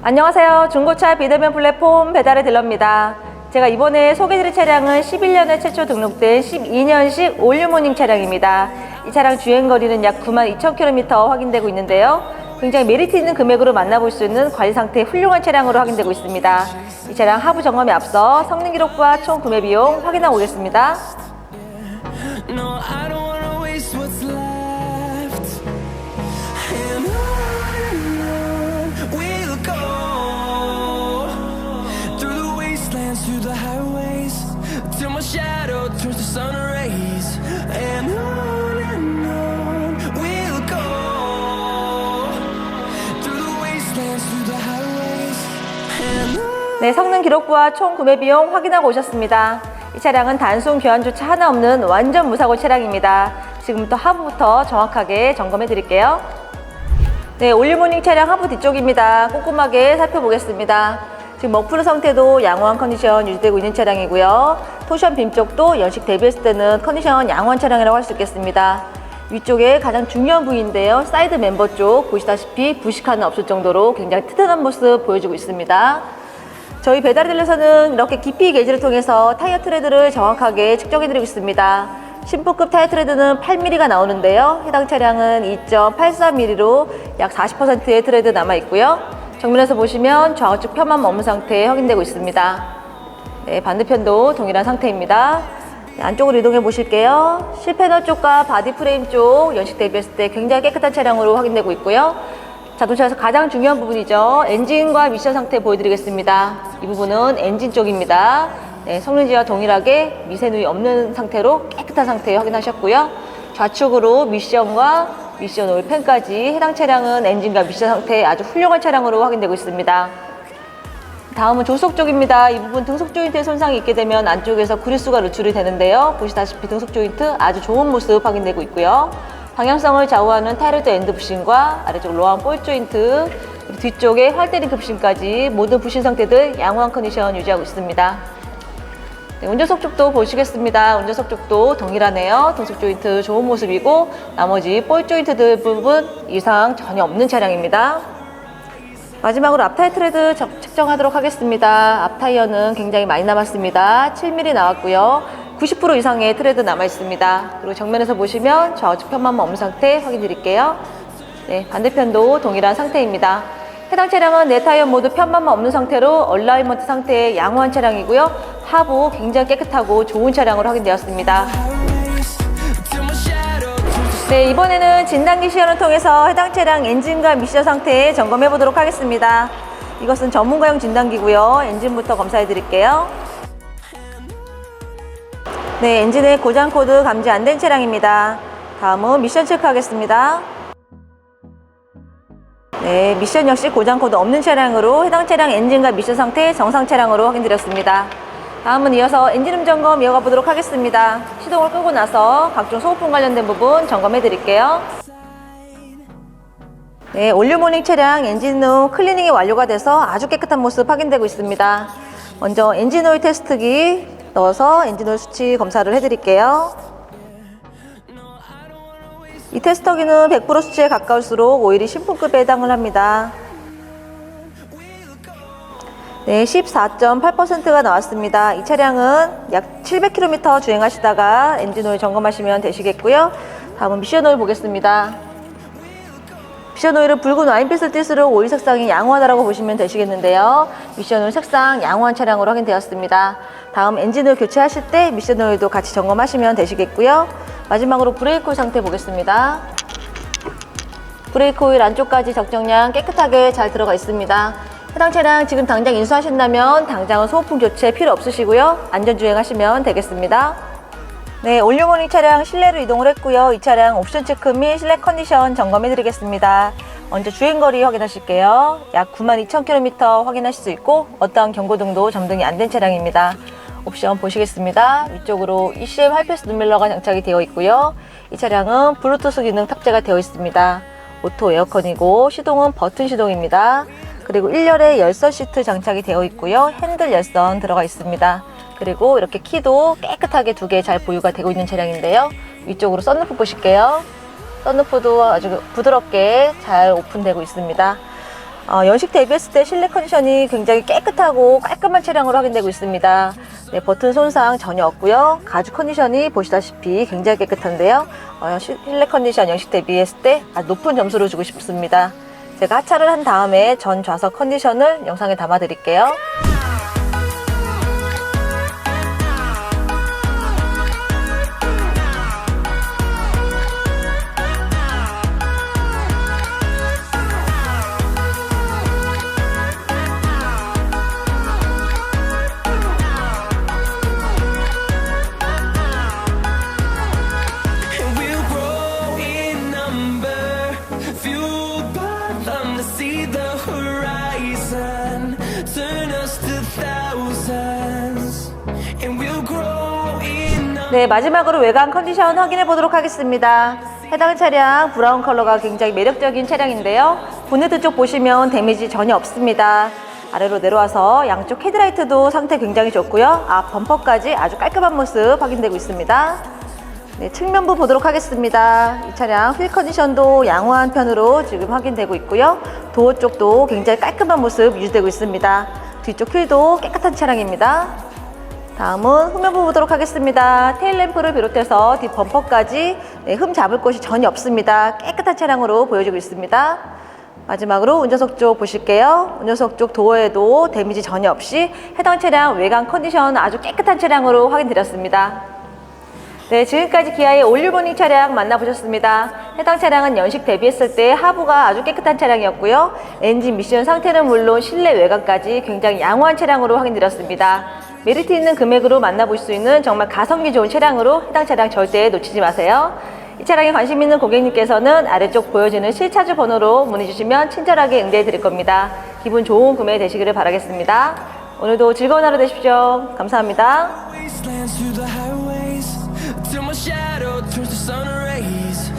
안녕하세요. 중고차 비대면 플랫폼 배달의 딜러입니다. 제가 이번에 소개드릴 차량은 11년에 최초 등록된 12년식 올류모닝 차량입니다. 이 차량 주행거리는 약 92,000km 확인되고 있는데요. 굉장히 메리트 있는 금액으로 만나볼 수 있는 관리 상태 훌륭한 차량으로 확인되고 있습니다. 이 차량 하부 점검에 앞서 성능 기록과 총 구매 비용 확인하고 오겠습니다. 네, 성능 기록부와 총 구매 비용 확인하고 오셨습니다. 이 차량은 단순 교환조차 하나 없는 완전 무사고 차량입니다. 지금부터 하부부터 정확하게 점검해 드릴게요. 네, 올리모닝 차량 하부 뒤쪽입니다. 꼼꼼하게 살펴보겠습니다. 지금 머플러 상태도 양호한 컨디션 유지되고 있는 차량이고요. 토션 빔 쪽도 연식 대비했을 때는 컨디션 양호한 차량이라고 할 수 있겠습니다. 위쪽에 가장 중요한 부위인데요. 사이드 멤버 쪽 보시다시피 부식하는 없을 정도로 굉장히 튼튼한 모습 보여주고 있습니다. 저희 배달딜러에서는 이렇게 깊이 게이지를 통해서 타이어 트레드를 정확하게 측정해드리고 있습니다. 신품급 타이어 트레드는 8mm가 나오는데요. 해당 차량은 2.84mm로 약 40%의 트레드 남아있고요. 정면에서 보시면 좌우측 편만 없는 상태 확인되고 있습니다. 네, 반대편도 동일한 상태입니다. 네, 안쪽으로 이동해 보실게요. 실패너 쪽과 바디 프레임 쪽 연식 대비했을 때 굉장히 깨끗한 차량으로 확인되고 있고요. 자동차에서 가장 중요한 부분이죠. 엔진과 미션 상태 보여드리겠습니다. 이 부분은 엔진 쪽입니다. 네, 성능지와 동일하게 미세 누이 없는 상태로 깨끗한 상태 확인하셨고요. 좌측으로 미션과 미션 오일 팬까지 해당 차량은 엔진과 미션 상태 아주 훌륭한 차량으로 확인되고 있습니다. 다음은 조속 쪽입니다. 이 부분 등속 조인트에 손상이 있게 되면 안쪽에서 그리스가 노출이 되는데요. 보시다시피 등속 조인트 아주 좋은 모습 확인되고 있고요. 방향성을 좌우하는 타이르드 엔드 부신과 아래쪽 로한 볼 조인트, 뒤쪽에 활대링 급신까지 모든 부신 상태들 양호한 컨디션 유지하고 있습니다. 네, 운전석 쪽도 보시겠습니다. 운전석 쪽도 동일하네요. 등속 조인트 좋은 모습이고 나머지 볼 조인트들 부분 이상 전혀 없는 차량입니다. 마지막으로 앞타이어 트레드 적- 측정하도록 하겠습니다. 앞 타이어는 굉장히 많이 남았습니다. 7mm 나왔고요. 90% 이상의 트레드 남아 있습니다. 그리고 정면에서 보시면 좌우측 편만 없는 상태 확인 드릴게요. 네, 반대편도 동일한 상태입니다. 해당 차량은 네 타이어 모두 편만만 없는 상태로 얼라이먼트 상태의 양호한 차량이고요. 하부 굉장히 깨끗하고 좋은 차량으로 확인되었습니다. 네, 이번에는 진단기 시연을 통해서 해당 차량 엔진과 미션 상태 점검해 보도록 하겠습니다. 이것은 전문가용 진단기고요. 엔진부터 검사해 드릴게요. 네, 엔진의 고장 코드 감지 안 된 차량입니다. 다음은 미션 체크하겠습니다. 네, 미션 역시 고장 코드 없는 차량으로 해당 차량 엔진과 미션 상태 정상 차량으로 확인드렸습니다. 다음은 이어서 엔진음 점검 이어가 보도록 하겠습니다. 시동을 끄고 나서 각종 소모품 관련된 부분 점검해 드릴게요. 네, 올류모닝 차량 엔진룸 클리닝이 완료가 돼서 아주 깨끗한 모습 확인되고 있습니다. 먼저 엔진 오일 테스트기 넣어서 엔진 오일 수치 검사를 해드릴게요. 이 테스터기는 100% 수치에 가까울수록 오일이 신품급에 해당을 합니다. 네, 14.8%가 나왔습니다. 이 차량은 약 700km 주행하시다가 엔진 오일 점검하시면 되시겠고요. 다음은 미션 오일 보겠습니다. 미션 오일은 붉은 와인빛을 띠수록 오일 색상이 양호하다고 보시면 되시겠는데요. 미션 오일 색상 양호한 차량으로 확인되었습니다. 다음 엔진 오일 교체하실 때 미션 오일도 같이 점검하시면 되시겠고요. 마지막으로 브레이크 상태 보겠습니다. 브레이크 오일 안쪽까지 적정량 깨끗하게 잘 들어가 있습니다. 해당 차량 지금 당장 인수하신다면 당장은 소모품 교체 필요 없으시고요. 안전주행 하시면 되겠습니다. 네, 올류모닝 차량 실내로 이동을 했고요. 이 차량 옵션 체크 및 실내 컨디션 점검해 드리겠습니다. 먼저 주행거리 확인하실게요. 약 92,000km 확인하실 수 있고 어떠한 경고등도 점등이 안 된 차량입니다. 옵션 보시겠습니다. 위쪽으로 ECM 하이패스 눈밀러가 장착이 되어 있고요. 이 차량은 블루투스 기능 탑재가 되어 있습니다. 오토 에어컨이고 시동은 버튼 시동입니다. 그리고 1열에 열선 시트 장착이 되어 있고요. 핸들 열선 들어가 있습니다. 그리고 이렇게 키도 깨끗하게 두 개 잘 보유가 되고 있는 차량인데요. 위쪽으로 썬루프 보실게요. 썬루프도 아주 부드럽게 잘 오픈되고 있습니다. 어, 연식 대비했을 때 실내 컨디션이 굉장히 깨끗하고 깔끔한 차량으로 확인되고 있습니다. 네, 버튼 손상 전혀 없고요. 가죽 컨디션이 보시다시피 굉장히 깨끗한데요. 어, 시- 실내 컨디션 연식 대비했을 때 아주 높은 점수를 주고 싶습니다. 제가 하차를 한 다음에 전 좌석 컨디션을 영상에 담아 드릴게요. 네, 마지막으로 외관 컨디션 확인해 보도록 하겠습니다. 해당 차량 브라운 컬러가 굉장히 매력적인 차량인데요. 보네트 쪽 보시면 데미지 전혀 없습니다. 아래로 내려와서 양쪽 헤드라이트도 상태 굉장히 좋고요. 앞 범퍼까지 아주 깔끔한 모습 확인되고 있습니다. 네, 측면부 보도록 하겠습니다. 이 차량 휠 컨디션도 양호한 편으로 지금 확인되고 있고요. 도어 쪽도 굉장히 깔끔한 모습 유지되고 있습니다. 뒤쪽 휠도 깨끗한 차량입니다. 다음은 후면부 보도록 하겠습니다. 테일램프를 비롯해서 뒷 범퍼까지 네, 흠 잡을 곳이 전혀 없습니다. 깨끗한 차량으로 보여지고 있습니다. 마지막으로 운전석 쪽 보실게요. 운전석 쪽 도어에도 데미지 전혀 없이 해당 차량 외관 컨디션 아주 깨끗한 차량으로 확인드렸습니다. 네, 지금까지 기아의 올류보닝 차량 만나보셨습니다. 해당 차량은 연식 대비했을 때 하부가 아주 깨끗한 차량이었고요. 엔진 미션 상태는 물론 실내 외관까지 굉장히 양호한 차량으로 확인드렸습니다. 메리트 있는 금액으로 만나볼 수 있는 정말 가성비 좋은 차량으로 해당 차량 절대 놓치지 마세요. 이 차량에 관심 있는 고객님께서는 아래쪽 보여지는 실차주 번호로 문의 주시면 친절하게 응대해 드릴 겁니다. 기분 좋은 구매 되시기를 바라겠습니다. 오늘도 즐거운 하루 되십시오. 감사합니다. till my shadow turns to sun rays